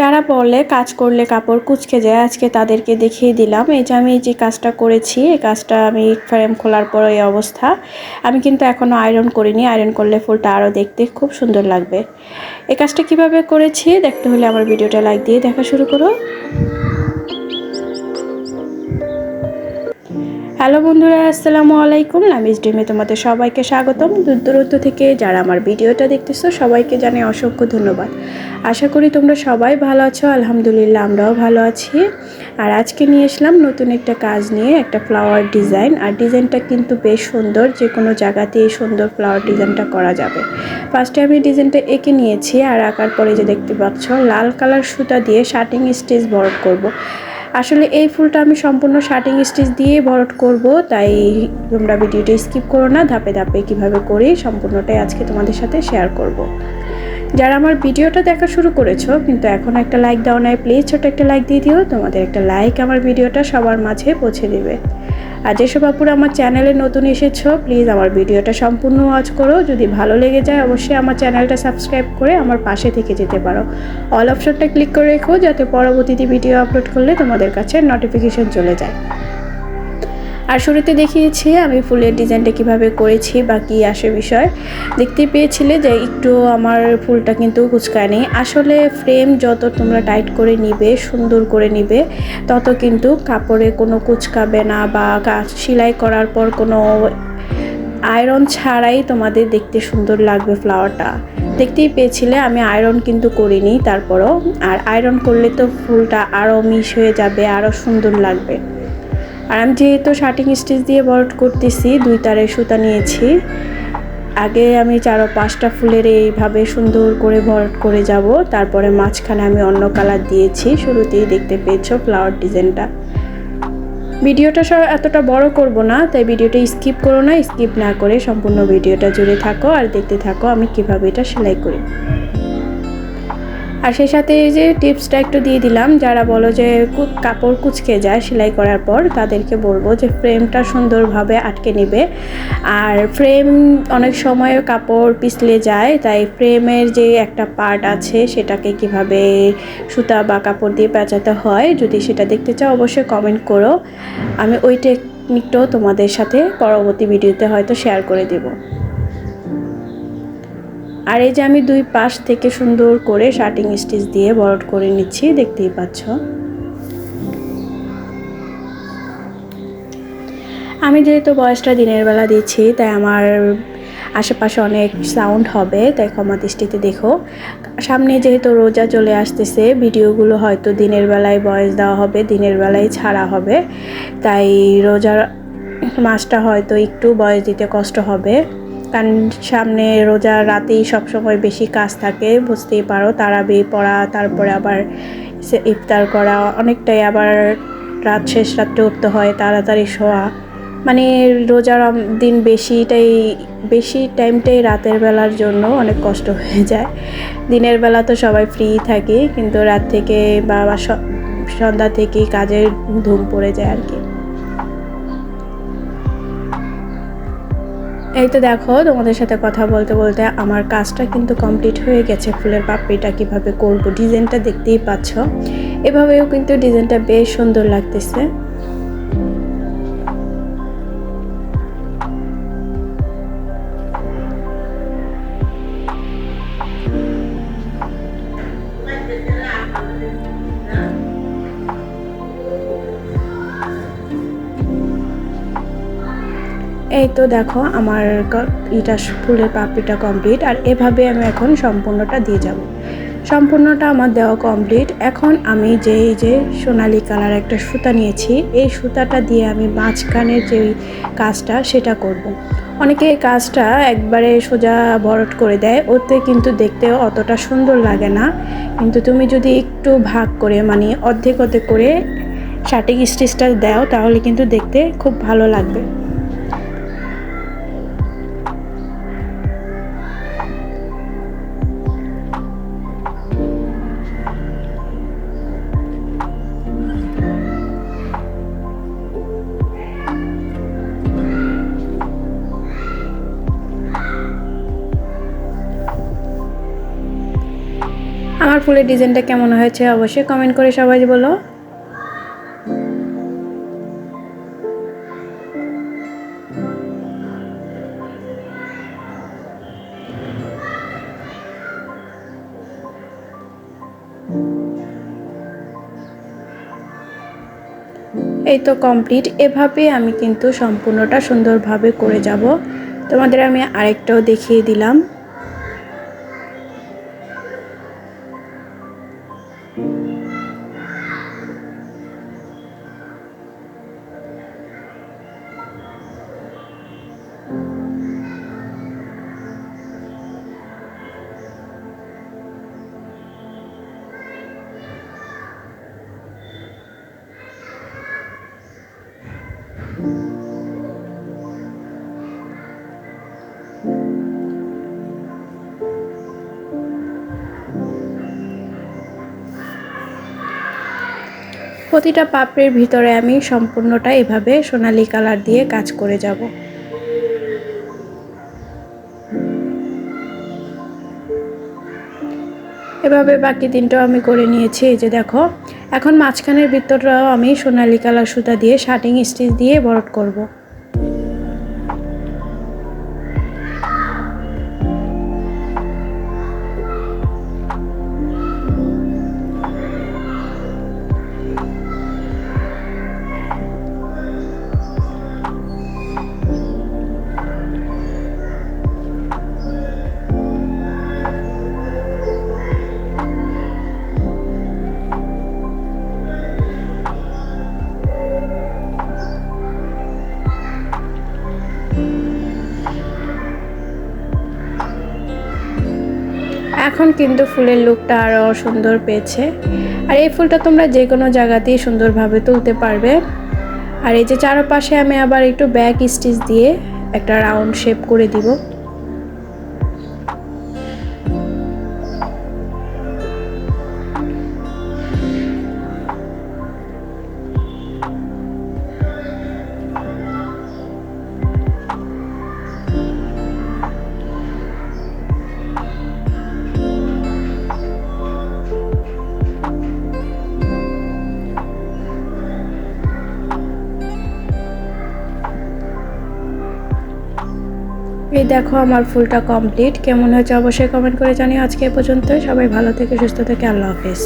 যারা বলে কাজ করলে কাপড় কুচকে যায়, আজকে তাদেরকে দেখিয়ে দিলাম। এই যে আমি যে কাজটা করেছি, এই কাজটা আমি ফ্রেম খোলার পর এই অবস্থা। আমি কিন্তু এখনও আয়রন করিনি। আয়রন করলে ফুলটা আরও দেখতে খুব সুন্দর লাগবে। এই কাজটা কীভাবে করেছি, দেখতে হলে আমার ভিডিওটা লাইক দিয়ে দেখা শুরু করো। হ্যালো বন্ধুরা, আসসালামু আলাইকুম। নামিজ ডিমে তোমাদের সবাইকে স্বাগতম। দূর দূরত্ব থেকে যারা আমার ভিডিওটা দেখতেছো, সবাইকে জানে অসংখ্য ধন্যবাদ। আশা করি তোমরা সবাই ভালো আছো, আলহামদুলিল্লাহ আমরাও ভালো আছি। আর আজকে নিয়ে এসলাম নতুন একটা কাজ নিয়ে, একটা ফ্লাওয়ার ডিজাইন আর ডিজাইনটা কিন্তু বেশ সুন্দর যে কোনো জায়গাতে এই সুন্দর ফ্লাওয়ার ডিজাইনটা করা যাবে। ফার্স্টে আমি ডিজাইনটা এঁকে নিয়েছি, আর আঁকার পরে যে দেখতে পাচ্ছ, লাল কালার সুতা দিয়ে শার্টিং স্টিচ বরফ করব। আসলে এই ফুলটা আমি সম্পূর্ণ শার্টিং স্টিচ দিয়ে ভরট করব, তাই তোমরা ভিডিওটা স্কিপ করো না, ধাপে ধাপে কীভাবে করি সম্পূর্ণটাই আজকে তোমাদের সাথে শেয়ার করব। যারা আমার ভিডিওটা দেখা শুরু করেছ, কিন্তু এখন একটা লাইক দাও নাই, প্লিজ ছোট একটা লাইক দিয়ে দিও, তোমাদের একটা লাইক আমার ভিডিওটা সবার মাঝে পৌঁছে দেবে আর যেসব আপুরা আমার চ্যানেলে নতুন এসেছ প্লিজ আমার ভিডিওটা সম্পূর্ণ ওয়াচ করো। যদি ভালো লেগে যায়, অবশ্যই আমার চ্যানেলটা সাবস্ক্রাইব করে আমার পাশে থেকে যেতে পারো। অল অপশনটা ক্লিক করে রেখো, যাতে পরবর্তীতে ভিডিও আপলোড করলে তোমাদের কাছে নোটিফিকেশন চলে যায়। আর শুরুতে দেখিয়েছি আমি ফুলের ডিজাইনটা কীভাবে করেছি বা কী আসে বিষয়। দেখতে পেয়েছিলে যে একটু আমার ফুলটা কিন্তু কুচকায়নি আসলে ফ্রেম যত তোমরা টাইট করে নিবে, সুন্দর করে নিবে, তত কিন্তু কাপড়ে কোনো কুচকাবে না বা সেলাই করার পর কোনো আয়রন ছাড়াই তোমাদের দেখতে সুন্দর লাগবে ফ্লাওয়ারটা দেখতেই পেয়েছিলে আমি আয়রন কিন্তু করিনি তারপরও। আর আয়রন করলে তো ফুলটা আরও মিশ হয়ে যাবে আরও সুন্দর লাগবে। আর আমি যেহেতু শার্টিং স্টিচ দিয়ে বরট করতেছি, দুই তারের সুতা নিয়েছি। আগে আমি চারো পাঁচটা ফুলের এইভাবে সুন্দর করে ভরট করে যাব। তারপরে মাঝখানে আমি অন্য কালার দিয়েছি। শুরুতেই দেখতে পেয়েছ ফ্লাওয়ার ডিজাইনটা ভিডিওটা সব এতটা বড় করব না, তাই ভিডিওটা স্কিপ করো না। স্কিপ না করে সম্পূর্ণ ভিডিওটা জুড়ে থাকো আর দেখতে থাকো আমি কীভাবে এটা সেলাই করি। আর সেই সাথে এই যে টিপসটা একটু দিয়ে দিলাম, যারা বলো যে কাপড় কুচকে যায় সেলাই করার পর, তাদেরকে বলব যে ফ্রেমটা সুন্দরভাবে আটকে নেবে। আর ফ্রেম অনেক সময় কাপড় পিছলে যায়, তাই ফ্রেমের যে একটা পার্ট আছে সেটাকে কীভাবে সুতা বা কাপড় দিয়ে পেঁচাতে হয়, যদি সেটা দেখতে চাও অবশ্যই কমেন্ট করো। আমি ওই টেকনিকটাও তোমাদের সাথে পরবর্তী ভিডিওতে হয়তো শেয়ার করে দেবো। আর এই যে আমি দুই পাশ থেকে সুন্দর করে শার্টিং স্টিচ দিয়ে বরট করে নিচ্ছি, দেখতেই পাচ্ছ। আমি যেহেতু বয়সটা দিনের বেলা দিচ্ছি, তাই আমার আশেপাশে অনেক সাউন্ড হবে, তাই ক্ষমা দৃষ্টিতে দেখো। সামনে যেহেতু রোজা চলে আসতেছে, ভিডিওগুলো হয়তো দিনের বেলায় বয়স দেওয়া হবে, দিনের বেলায় ছাড়া হবে। তাই রোজার মাসটা হয়তো একটু বয়স দিতে কষ্ট হবে। কারণ সামনে রোজা রাতেই সবসময় বেশি কাজ থাকে, বুঝতেই পারো। তারাবি পড়া, তারপরে আবার ইফতার করা, অনেকটাই আবার রাত শেষ রাত্রে উঠতে হয়, তাড়াতাড়ি শোয়া। মানে রোজার দিন বেশিটাই, বেশি টাইমটাই রাতের বেলার জন্য অনেক কষ্ট হয়ে যায়। দিনের বেলা তো সবাই ফ্রি থাকে, কিন্তু রাত থেকে বা সন্ধ্যা থেকেই কাজের ধুম পড়ে যায় আর কি। এই তো দেখো, তোমাদের সাথে কথা বলতে বলতে আমার কাজটা কিন্তু কমপ্লিট হয়ে গেছে। ফুলের পাপড়িটা কীভাবে করব, ডিজাইনটা দেখতেই পাচ্ছ। এভাবেও কিন্তু ডিজাইনটা বেশ সুন্দর লাগতেছে। এই তো দেখো, আমার এটা ফুলের পাপড়িটা কমপ্লিট আর এভাবে আমি এখন সম্পূর্ণটা দিয়ে যাব। সম্পূর্ণটা আমার দেওয়া কমপ্লিট এখন আমি যে যে সোনালি কালার একটা সুতা নিয়েছি, এই সুতাটা দিয়ে আমি মাঝখানের যে কাজটা সেটা করব। অনেকে এই কাজটা একবারে সোজা বরট করে দেয়, ওতে কিন্তু দেখতে অতটা সুন্দর লাগে না। কিন্তু তুমি যদি একটু ভাগ করে মানে অর্ধেক অর্ধেক করে শার্টিং স্টিচটা দাও, তাহলে কিন্তু দেখতে খুব ভালো লাগবে। আমার ফুলের ডিজাইনটা কেমন হয়েছে অবশ্যই কমেন্ট করে সবাই বলো। এই তো কমপ্লিট এভাবে আমি কিন্তু সম্পূর্ণটা সুন্দরভাবে করে যাব। তোমাদের আমি আরেকটাও দেখিয়ে দিলাম। প্রতিটা পাপড়ির ভিতরে আমি সম্পূর্ণটা এভাবে সোনালি কালার দিয়ে কাজ করে যাব এভাবে বাকি দিনটাও আমি করে নিয়েছি, এই যে দেখো এখন মাঝখানের ভিতরটাও আমি সোনালি কালার সুতা দিয়ে শার্টিং স্টিচ দিয়ে বরট করব। এখন কিন্তু ফুলের লুকটা আরও সুন্দর পেয়েছে। আর এই ফুলটা তোমরা যে কোনো জায়গাতেই সুন্দরভাবে তুলতে পারবে। আর এই যে চারপাশে আমি আবার একটু ব্যাক স্টিচ দিয়ে একটা রাউন্ড শেপ করে দিব। এই দেখো আমার ফুলটা কমপ্লিট কেমন হয়েছে অবশ্যই কমেন্ট করে জানিও। আজকে পর্যন্ত সবাই ভালো থেকে সুস্থ থেকে আল্লাহ হাফেজ।